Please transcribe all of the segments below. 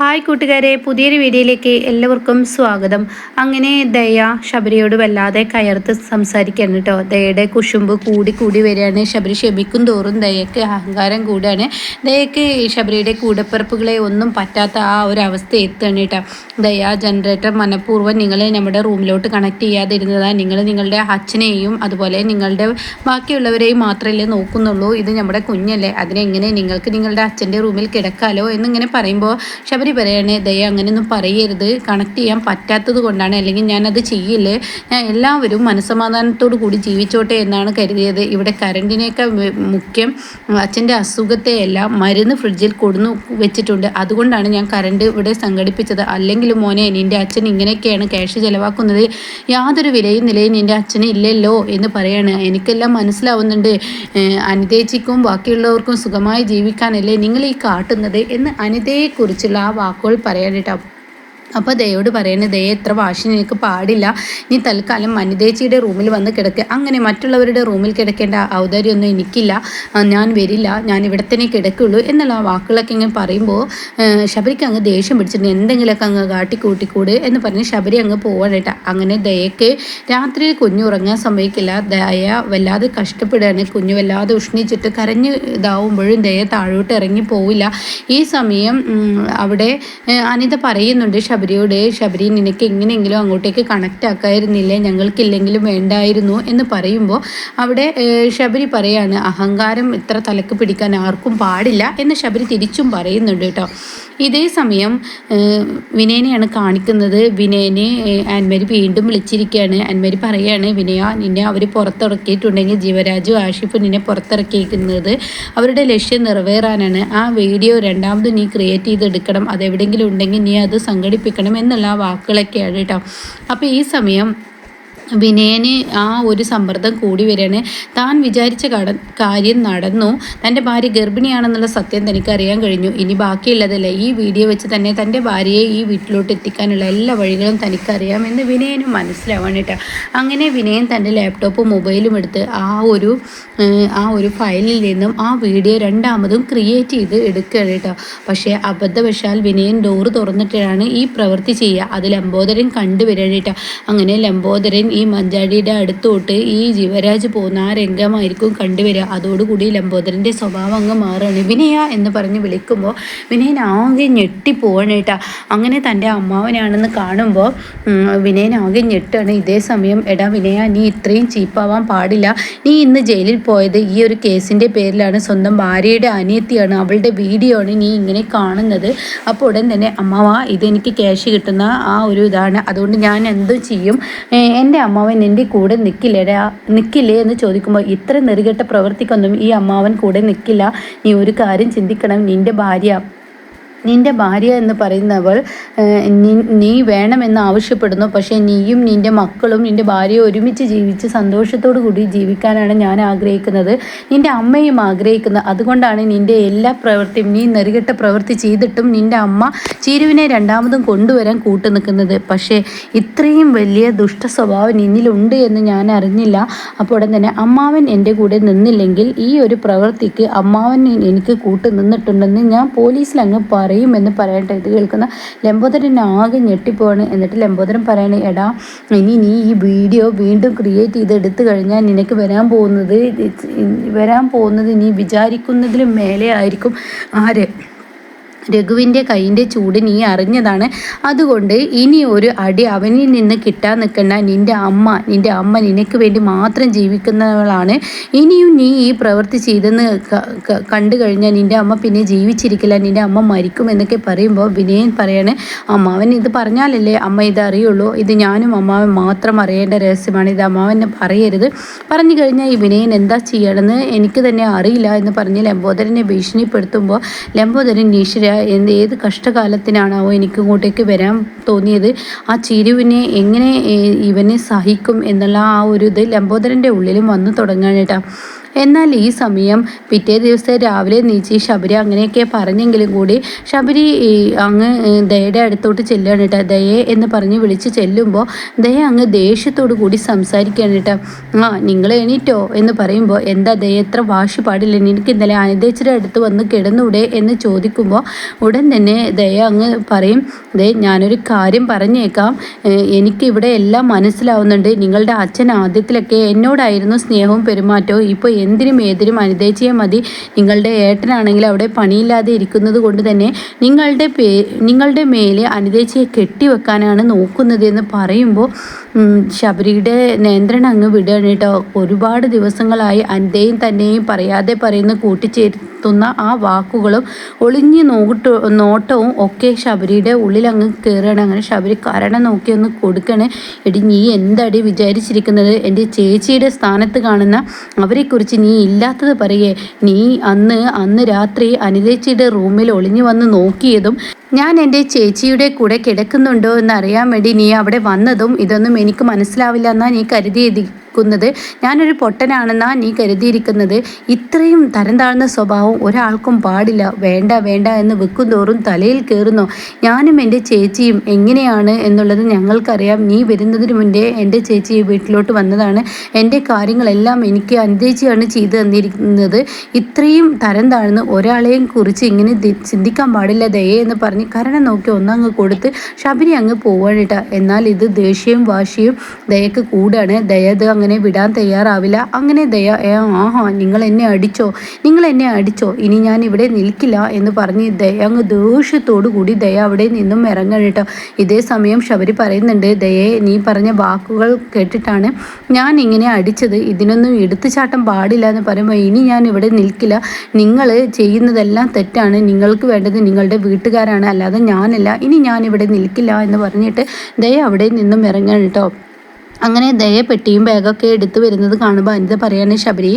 Hi കൂട്ടുകാരെ പുതിയൊരു വീഡിയോയിലേക്ക് എല്ലാവർക്കും സ്വാഗതം. അങ്ങനെ ദയ ശബരിയോട് വല്ലാതെ കയർത്ത് സംസാരിക്കുകയാണ് കേട്ടോ. ദയയുടെ കുശുമ്പ് കൂടി കൂടി വരികയാണ്. ശബരി ക്ഷമിക്കും തോറും ദയക്ക് അഹങ്കാരം കൂടുകയാണ് ദയക്ക് ശബരിയുടെ കൂടപ്പിറപ്പുകളെ ഒന്നും പറ്റാത്ത ആ ഒരു അവസ്ഥ എത്തുകയാണ് കേട്ടോ. ദയ ജനറേറ്റർ മനഃപൂർവം നിങ്ങൾ നമ്മുടെ റൂമിലോട്ട് കണക്ട് ചെയ്യാതിരുന്നതാണ് നിങ്ങൾ നിങ്ങളുടെ അച്ഛനെയും അതുപോലെ നിങ്ങളുടെ ബാക്കിയുള്ളവരെയും മാത്രമല്ലേ നോക്കുന്നുള്ളൂ. ഇത് നമ്മുടെ കുഞ്ഞല്ലേ. അതിനെങ്ങനെ നിങ്ങൾക്ക് നിങ്ങളുടെ അച്ഛന്റെ റൂമിൽ കിടക്കാലോ എന്നിങ്ങനെ പറയുമ്പോൾ ശബരി ശബരി പറയണേ ദയ അങ്ങനെയൊന്നും പറയരുത്. കണക്ട് ചെയ്യാൻ പറ്റാത്തത് കൊണ്ടാണ് അല്ലെങ്കിൽ ഞാനത് ചെയ്യില്ലേ ഞാൻ എല്ലാവരും മനസ്സമാധാനത്തോടു കൂടി ജീവിച്ചോട്ടെ എന്നാണ് കരുതിയത്. ഇവിടെ കരണ്ടിനേക്കാൾ മുഖ്യം അച്ഛന്റെ അസുഖത്തെയല്ല മരുന്ന് ഫ്രിഡ്ജിൽ കൊടുന്നു വെച്ചിട്ടുണ്ട്. അതുകൊണ്ടാണ് ഞാൻ കറണ്ട് ഇവിടെ സംഘടിപ്പിച്ചത്. അല്ലെങ്കിൽ മോനെ നിന്റെ അച്ഛൻ ഇങ്ങനെയൊക്കെയാണ് ക്യാഷ് ചിലവാക്കുന്നത്. യാതൊരു വിലയും നിലയും നിന്റെ അച്ഛന് ഇല്ലല്ലോ എന്ന് പറയാണ്. എനിക്കെല്ലാം മനസ്സിലാവുന്നുണ്ട്. അനിതേച്ചിക്കും ബാക്കിയുള്ളവർക്കും സുഖമായി ജീവിക്കാനല്ലേ നിങ്ങൾ ഈ കാട്ടുന്നത്? എന്ന് അനിതയെക്കുറിച്ചുള്ള ആ വാക്കുകൾ പറയാനിട്ട് അപ്പോൾ ദയോട് പറയുന്നത് ദയ എത്ര വാശി നിനക്ക് പാടില്ല. നീ തൽക്കാലം മനുദേച്ചിയുടെ റൂമിൽ വന്ന് കിടക്കുക അങ്ങനെ മറ്റുള്ളവരുടെ റൂമിൽ കിടക്കേണ്ട ഔദാര്യമൊന്നും എനിക്കില്ല. ഞാൻ വരില്ല. ഞാൻ ഇവിടെ തന്നെ കിടക്കുള്ളൂ എന്നുള്ള ആ വാക്കുകളൊക്കെ ഇങ്ങനെ പറയുമ്പോൾ ശബരിക്ക് അങ്ങ് ദേഷ്യം പിടിച്ചിട്ടുണ്ട്. എന്തെങ്കിലുമൊക്കെ അങ്ങ് കാട്ടിക്കൂട്ടിക്കൂട് എന്ന് പറഞ്ഞ് ശബരി അങ്ങ് പോവാനേട്ട അങ്ങനെ ദയക്ക് രാത്രിയിൽ കുഞ്ഞു ഉറങ്ങാൻ സമ്മതിക്കില്ല. ദയ വല്ലാതെ കഷ്ടപ്പെടുകയാണ്. കുഞ്ഞു വല്ലാതെ ഉഷ്ണിച്ചിട്ട് കരഞ്ഞ് ഇതാവുമ്പോഴും ദയ താഴോട്ട് ഇറങ്ങി പോവില്ല. ഈ സമയം അവിടെ അനിത പറയുന്നുണ്ട് ശബരിയോട് ശബരി നിനക്ക് എങ്ങനെയെങ്കിലും അങ്ങോട്ടേക്ക് കണക്റ്റ് ആക്കായിരുന്നില്ലേ? ഞങ്ങൾക്കില്ലെങ്കിലും വേണ്ടായിരുന്നു എന്ന് പറയുമ്പോൾ അവിടെ ശബരി പറയാണ് അഹങ്കാരം ഇത്ര തലക്ക് പിടിക്കാൻ ആർക്കും പാടില്ല എന്ന് ശബരി തിരിച്ചും പറയുന്നുണ്ട് കേട്ടോ. ഇതേ സമയം വിനയനെയാണ് കാണിക്കുന്നത്. വിനയനെ ആൻമരി വീണ്ടും വിളിച്ചിരിക്കുകയാണ്. ആൻമരി പറയുകയാണ് വിനയ നിന്നെ അവർ പുറത്തിറക്കിയിട്ടുണ്ടെങ്കിൽ ജീവരാജു ആഷിഫ് നിന്നെ പുറത്തിറക്കിയിരിക്കുന്നത് അവരുടെ ലക്ഷ്യം നിറവേറാനാണ്. ആ വീഡിയോ രണ്ടാമത് നീ ക്രിയേറ്റ് ചെയ്തെടുക്കണം. അതെവിടെയെങ്കിലും ഉണ്ടെങ്കിൽ നീ അത് സംഘടിപ്പിക്കണം എന്നുള്ള വാക്കുകളൊക്കെയാണ് കേട്ടോ അപ്പോൾ ഈ സമയം വിനയന് ആ ഒരു സമ്മർദ്ദം കൂടി വരികയാണ്. താൻ വിചാരിച്ച കാര്യം നടന്നു. തന്റെ ഭാര്യ ഗർഭിണിയാണെന്നുള്ള സത്യം തനിക്ക് അറിയാൻ കഴിഞ്ഞു. ഇനി ബാക്കിയുള്ളതല്ലേ? ഈ വീഡിയോ വെച്ച് തന്നെ തന്റെ ഭാര്യയെ ഈ വീട്ടിലോട്ട് എത്തിക്കാനുള്ള എല്ലാ വഴികളും തനിക്കറിയാമെന്ന് വിനയനും മനസ്സിലാവാൻ കേട്ടോ. അങ്ങനെ വിനയൻ തന്റെ ലാപ്ടോപ്പും മൊബൈലും എടുത്ത് ആ ഒരു ആ ഒരു ഫയലിൽ നിന്നും ആ വീഡിയോ രണ്ടാമതും ക്രിയേറ്റ് ചെയ്ത് എടുക്കുകയാണ് കേട്ടോ. പക്ഷേ അബദ്ധവശാൽ വിനയൻ ഡോറ് തുറന്നിട്ടാണ് ഈ പ്രവൃത്തി ചെയ്യുക. അത് ലംബോദരൻ കണ്ടുവരികയാണ് കേട്ടോ. അങ്ങനെ ലംബോദരൻ ഈ മഞ്ചാടിയുടെ അടുത്തോട്ട് ഈ ജീവരാജ് പോകുന്ന ആ രംഗമായിരിക്കും കണ്ടുവരിക. അതോടുകൂടി ലംബോദരന്റെ സ്വഭാവം അങ്ങ് മാറുകയാണ്. വിനയ എന്ന് പറഞ്ഞ് വിളിക്കുമ്പോൾ വിനയൻ ആകെ ഞെട്ടിപ്പോവാണ് കേട്ടാ. അങ്ങനെ തന്റെ അമ്മാവനാണെന്ന് കാണുമ്പോൾ വിനയൻ ആകെ ഞെട്ടാണ്. ഇതേ സമയം എടാ വിനയ നീ ഇത്രയും ചീപ്പാവാൻ പാടില്ല. നീ ഇന്ന് ജയിലിൽ പോയത് ഈ ഒരു കേസിന്റെ പേരിലാണ്. സ്വന്തം ഭാര്യയുടെ അനിയത്തിയാണ്. അവളുടെ വീഡിയോ ആണ് നീ ഇങ്ങനെ കാണുന്നത്. അപ്പോൾ ഉടൻ തന്നെ അമ്മാവ ഇതെനിക്ക് ക്യാഷ് കിട്ടുന്ന ആ ഒരു ഇതാണ്. അതുകൊണ്ട് ഞാൻ എന്തു ചെയ്യും. എന്റെ അമ്മാവൻ എന്റെ കൂടെ നിൽക്കില്ലേടാ നിൽക്കില്ലേ എന്ന് ചോദിക്കുമ്പോൾ ഇത്ര നെറുകെട്ട പ്രവൃത്തിക്കൊന്നും ഈ അമ്മാവൻ കൂടെ നിൽക്കില്ല നീ ഒരു കാര്യം ചിന്തിക്കണം. നിന്റെ ഭാര്യ നിന്റെ ഭാര്യ എന്ന് പറയുന്നവൾ നീ വേണമെന്ന് ആവശ്യപ്പെടുന്നു. പക്ഷേ നീയും നിന്റെ മക്കളും നിന്റെ ഭാര്യയും ഒരുമിച്ച് ജീവിച്ച് സന്തോഷത്തോടു കൂടി ജീവിക്കാനാണ് ഞാൻ ആഗ്രഹിക്കുന്നത്. നിന്റെ അമ്മയും ആഗ്രഹിക്കുന്നത് അതുകൊണ്ടാണ് നിന്റെ എല്ലാ പ്രവൃത്തിയും നീ നെറുകെട്ട പ്രവൃത്തി ചെയ്തിട്ടും നിന്റെ അമ്മ ചീരുവിനെ രണ്ടാമതും കൊണ്ടുവരാൻ കൂട്ടു നിൽക്കുന്നത്. പക്ഷേ ഇത്രയും വലിയ ദുഷ്ട സ്വഭാവം നിന്നിലുണ്ട് എന്ന് ഞാൻ അറിഞ്ഞില്ല. അപ്പോൾ ഉടൻ തന്നെ അമ്മാവൻ എന്റെ കൂടെ നിന്നില്ലെങ്കിൽ ഈ ഒരു പ്രവൃത്തിക്ക് അമ്മാവൻ എനിക്ക് കൂട്ടു നിന്നിട്ടുണ്ടെന്ന് ഞാൻ പോലീസിൽ അങ്ങ് പറയുമെന്ന് പറയട്ടെ. ഇത് കേൾക്കുന്ന ലംബോദരൻ ആകെ ഞെട്ടിപ്പോവാണ്. എന്നിട്ട് ലംബോദരൻ പറയണേ എടാ ഇനി നീ ഈ വീഡിയോ വീണ്ടും ക്രിയേറ്റ് ചെയ്ത് എടുത്തു കഴിഞ്ഞാൽ നിനക്ക് വരാൻ പോകുന്നത് വരാൻ പോകുന്നത് നീ വിചാരിക്കുന്നതിലും മേലെ ആയിരിക്കും. ആര്? രഘുവിന്റെ കൈയിന്റെ ചൂട് നീ അറിഞ്ഞതാണ്. അതുകൊണ്ട് ഇനി ഒരു അടി അവനിൽ നിന്ന് കിട്ടാൻ നിൽക്കണ്ട നിന്റെ അമ്മ നിന്റെ അമ്മ നിനക്ക് വേണ്ടി മാത്രം ജീവിക്കുന്നവളാണ്. ഇനിയും നീ ഈ പ്രവൃത്തി ചെയ്തെന്ന് കണ്ടു കഴിഞ്ഞാൽ നിന്റെ അമ്മ പിന്നെ ജീവിച്ചിരിക്കില്ല നിന്റെ അമ്മ മരിക്കും എന്നൊക്കെ പറയുമ്പോൾ വിനയൻ പറയാണ് അമ്മാവൻ ഇത് പറഞ്ഞാലല്ലേ അമ്മ ഇത് അറിയുള്ളൂ? ഇത് ഞാനും അമ്മാവൻ മാത്രം അറിയേണ്ട രഹസ്യമാണ് ഇത് അമ്മാവനെ പറയരുത്. പറഞ്ഞു കഴിഞ്ഞാൽ ഈ വിനയൻ എന്താ ചെയ്യണമെന്ന് എനിക്ക് തന്നെ അറിയില്ല എന്ന് പറഞ്ഞ് ലംബോദരനെ ഭീഷണിപ്പെടുത്തുമ്പോൾ ലംബോദരൻ ഈശ്വര എന്ത് ഏത് കഷ്ടകാലത്തിനാണോ എനിക്ക് ഇങ്ങോട്ടേക്ക് വരാൻ തോന്നിയത്? ആ ചിരുവിനെ എങ്ങനെ ഇവനെ സഹിക്കും എന്നുള്ള ആ ഒരു ഇത് ലംബോദരന്റെ ഉള്ളിലും വന്നു തുടങ്ങാൻ എന്നാൽ ഈ സമയം പിറ്റേ ദിവസം രാവിലെ നീച്ചി ശബരി അങ്ങനെയൊക്കെ പറഞ്ഞെങ്കിലും കൂടി ശബരി അങ്ങ് ദയയുടെ അടുത്തോട്ട് ചെല്ലുകയാണ് കേട്ടോ. ദയെ എന്ന് പറഞ്ഞ് വിളിച്ച് ചെല്ലുമ്പോൾ ദയ അങ്ങ് ദേഷ്യത്തോടു കൂടി സംസാരിക്കുകയാണ് കേട്ടോ. ആ നിങ്ങൾ എണീറ്റോ എന്ന് പറയുമ്പോൾ എന്താ ദയ എത്ര വാശി പാടില്ല? എനിക്ക് ഇന്നലെ അനിതേച്ചിയുടെ അടുത്ത് വന്ന് കിടന്നൂടെ എന്ന് ചോദിക്കുമ്പോൾ ഉടൻ തന്നെ ദയ അങ്ങ് പറയും ദേ ഞാനൊരു കാര്യം പറഞ്ഞേക്കാം. എനിക്കിവിടെ എല്ലാം മനസ്സിലാവുന്നുണ്ട്. നിങ്ങളുടെ അച്ഛൻ ആദ്യത്തിലൊക്കെ എന്നോടായിരുന്നു സ്നേഹവും പെരുമാറ്റവും. ഇപ്പോൾ എന്തിനും ഏതിനും അനുദേച്ചിയെ മതി. നിങ്ങളുടെ ഏട്ടനാണെങ്കിൽ അവിടെ പണിയില്ലാതെ ഇരിക്കുന്നത് കൊണ്ട് തന്നെ നിങ്ങളുടെ പേ നിങ്ങളുടെ മേലെ അനുദേച്ചിയെ കെട്ടിവെക്കാനാണ് നോക്കുന്നത് എന്ന് പറയുമ്പോൾ ശബരിയുടെ നിയന്ത്രണം അങ്ങ് വിടുകയാണ് കേട്ടോ. ഒരുപാട് ദിവസങ്ങളായി അന്റെയും തന്നെയും പറയാതെ പറയുന്ന കൂട്ടിച്ചേർത്തുന്ന ആ വാക്കുകളും ഒളിഞ്ഞു നോട്ട് നോട്ടവും ഒക്കെ ശബരിയുടെ ഉള്ളിൽ അങ്ങ് കയറുകയാണ് അങ്ങനെ ശബരി കരണം നോക്കി ഒന്ന് കൊടുക്കണേ. എടി നീ എന്തടി വിചാരിച്ചിരിക്കുന്നത്? എന്റെ ചേച്ചിയുടെ സ്ഥാനത്ത് കാണുന്ന അവരെക്കുറിച്ച് നീ ഇല്ലാത്തത് പറയേ. നീ അന്ന് അന്ന് രാത്രി അനിതേച്ചിയുടെ റൂമിൽ ഒളിഞ്ഞു വന്ന് നോക്കിയതും ഞാൻ എന്റെ ചേച്ചിയുടെ കൂടെ കിടക്കുന്നുണ്ടോ എന്ന് അറിയാൻ വേണ്ടി നീ അവിടെ വന്നതും ഇതൊന്നും എനിക്ക് മനസ്സിലാവില്ല എന്നാ നീ കരുതിയിരിക്കുന്നത്. ഞാനൊരു പൊട്ടനാണെന്നാ നീ കരുതിയിരിക്കുന്നത്. ഇത്രയും തരം താഴ്ന്ന സ്വഭാവം ഒരാൾക്കും പാടില്ല. വേണ്ട വേണ്ട എന്ന് വെക്കും തോറും തലയിൽ കയറുന്നു. ഞാനും എന്റെ ചേച്ചിയും എങ്ങനെയാണ് എന്നുള്ളത് ഞങ്ങൾക്കറിയാം. നീ വരുന്നതിന് മുന്നേ എന്റെ ചേച്ചി വീട്ടിലോട്ട് വന്നതാണ്. എന്റെ കാര്യങ്ങളെല്ലാം എനിക്ക് അനുദേച്ചിയാണ് ചെയ്തു തന്നിരിക്കുന്നത്. ഇത്രയും തരം താഴ്ന്ന് ഒരാളെയും കുറിച്ച് ഇങ്ങനെ ചിന്തിക്കാൻ പാടില്ല ദയേ എന്ന് പറഞ്ഞ് കരണം നോക്കി ഒന്നങ്ങ് കൊടുത്ത് ശബരി അങ്ങ് പോവാണിട്ട എന്നാൽ ഇത് ദേഷ്യവും വാശിയും ദയക്ക് കൂടാണ്. ദയത് അങ്ങനെ അങ്ങനെ വിടാൻ തയ്യാറാവില്ല. അങ്ങനെ ദയ ആഹാ നിങ്ങൾ എന്നെ അടിച്ചോ? നിങ്ങൾ എന്നെ അടിച്ചോ? ഇനി ഞാൻ ഇവിടെ നിൽക്കില്ല എന്ന് പറഞ്ഞ് ദയ അങ്ങ് ദേഷ്യത്തോടു കൂടി ദയ അവിടെ നിന്നും ഇറങ്ങണം കേട്ടോ ഇതേ സമയം ശബരി പറയുന്നുണ്ട് ദയെ നീ പറഞ്ഞ വാക്കുകൾ കേട്ടിട്ടാണ് ഞാൻ ഇങ്ങനെ അടിച്ചത്. ഇതിനൊന്നും എടുത്തുചാട്ടം പാടില്ല എന്ന് പറയുമ്പോൾ ഇനി ഞാൻ ഇവിടെ നിൽക്കില്ല. നിങ്ങൾ ചെയ്യുന്നതെല്ലാം തെറ്റാണ്. നിങ്ങൾക്ക് വേണ്ടത് നിങ്ങളുടെ വീട്ടുകാരാണ്. അല്ലാതെ ഞാനല്ല. ഇനി ഞാനിവിടെ നിൽക്കില്ല എന്ന് പറഞ്ഞിട്ട് ദയ അവിടെ നിന്നും ഇറങ്ങണം കേട്ടോ. അങ്ങനെ ദയ പെട്ടിയും ബാഗൊക്കെ എടുത്തു വരുന്നത് കാണുമ്പോൾ അനിത പറയാണ് ശബരി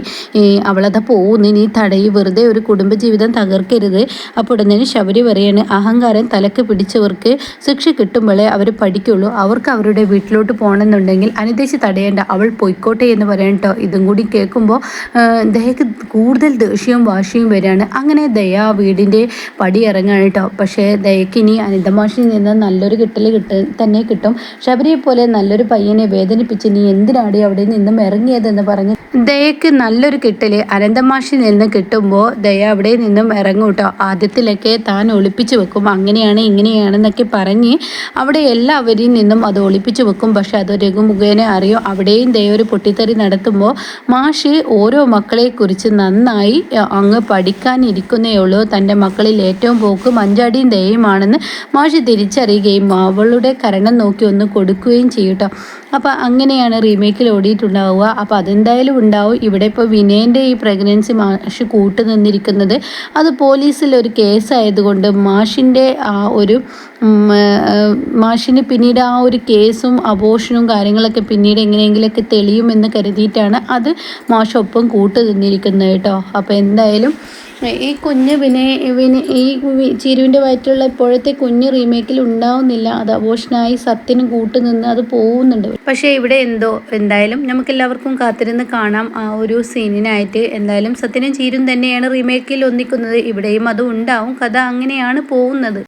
അവളത പോകുന്നു നീ തടയി വെറുതെ ഒരു കുടുംബജീവിതം തകർക്കരുത്. അപ്പോൾ ഉടനെ ശബരി പറയാണ് അഹങ്കാരം തലക്ക് പിടിച്ചവർക്ക് ശിക്ഷ കിട്ടുമ്പോഴേ അവർ പഠിക്കുള്ളൂ. അവർക്ക് അവരുടെ വീട്ടിലോട്ട് പോകണമെന്നുണ്ടെങ്കിൽ അനിതേശി തടയേണ്ട. അവൾ പൊയ്ക്കോട്ടെ എന്ന് പറയാൻ കേട്ടോ ഇതും കൂടി കേൾക്കുമ്പോൾ ദയക്ക് കൂടുതൽ ദേഷ്യവും വാശിയും വരികയാണ് അങ്ങനെ ദയ വീടിന്റെ പടി ഇറങ്ങാണ് കേട്ടോ പക്ഷേ ദയക്ക് ഇനി അനിതമാഷിൽ നിന്ന് നല്ലൊരു കിട്ടൽ കിട്ട തന്നെ കിട്ടും. ശബരിയെ പോലെ നല്ലൊരു പയ്യനെ വേദനിപ്പിച്ച് നീ എന്തിനാടി അവിടെ നിന്നും ഇറങ്ങിയതെന്ന് പറഞ്ഞ് ദയക്ക് നല്ലൊരു കിട്ടൽ അനന്തമാഷിൽ നിന്ന് കിട്ടുമ്പോൾ ദയ അവിടെ നിന്നും ഇറങ്ങും കേട്ടോ ആദ്യത്തിലൊക്കെ താൻ ഒളിപ്പിച്ചു വെക്കും. അങ്ങനെയാണ് ഇങ്ങനെയാണെന്നൊക്കെ പറഞ്ഞ് അവിടെ എല്ലാവരിൽ നിന്നും അത് ഒളിപ്പിച്ചു വെക്കും. പക്ഷെ അത് രഘുമുഖേനെ അറിയും? അവിടെയും ദയ ഒരു പൊട്ടിത്തെറി നടത്തുമ്പോൾ മാഷ് ഓരോ മക്കളെക്കുറിച്ച് നന്നായി അങ്ങ് പഠിക്കാനിരിക്കുന്നേ ഉള്ളൂ. തന്റെ മക്കളിൽ ഏറ്റവും പോക്ക് മഞ്ചാടിയും ദയയുമാണെന്ന് മാഷ് തിരിച്ചറിയുകയും അവളുടെ കരണം നോക്കി ഒന്ന് കൊടുക്കുകയും ചെയ്യും കേട്ടോ അപ്പോൾ അങ്ങനെയാണ് റീമേക്കിൽ ഓടിയിട്ടുണ്ടാവുക. അപ്പോൾ അതെന്തായാലും ഉണ്ടാവും. ഇവിടെ ഇപ്പോൾ വിനയന്റെ ഈ പ്രഗ്നൻസി മാഷ് കൂട്ടു നിന്നിരിക്കുന്നത്. അത് പോലീസിൽ ഒരു കേസായതുകൊണ്ട് മാഷിന്റെ ആ ഒരു മാഷിന് പിന്നീട് ആ ഒരു കേസും അബോഷനും കാര്യങ്ങളൊക്കെ പിന്നീട് എങ്ങനെയെങ്കിലുമൊക്കെ തെളിയുമെന്ന് കരുതിയിട്ടാണ് അത് മാഷൊപ്പം കൂട്ടു നിന്നിരിക്കുന്നത് കേട്ടോ. അപ്പോൾ എന്തായാലും ഈ കുഞ്ഞ് പിന്നെ പിന്നെ ഈ ചിരുവിന്റെ വയറ്റിലുള്ള ഇപ്പോഴത്തെ കുഞ്ഞ് റീമേക്കിൽ ഉണ്ടാവുന്നില്ല. അത് അബോഷനായി സത്യന് കൂട്ടുനിന്ന് അത് പോകുന്നുണ്ട് പക്ഷേ ഇവിടെ എന്തോ എന്തായാലും നമുക്ക് എല്ലാവർക്കും കാത്തിരുന്ന് കാണാം ആ ഒരു സീനിനായിട്ട്. എന്തായാലും സത്യനും ചീരും തന്നെയാണ് റീമേക്കിൽ ഒന്നിക്കുന്നത്. ഇവിടെയും അത് ഉണ്ടാവും. കഥ അങ്ങനെയാണ് പോകുന്നത്.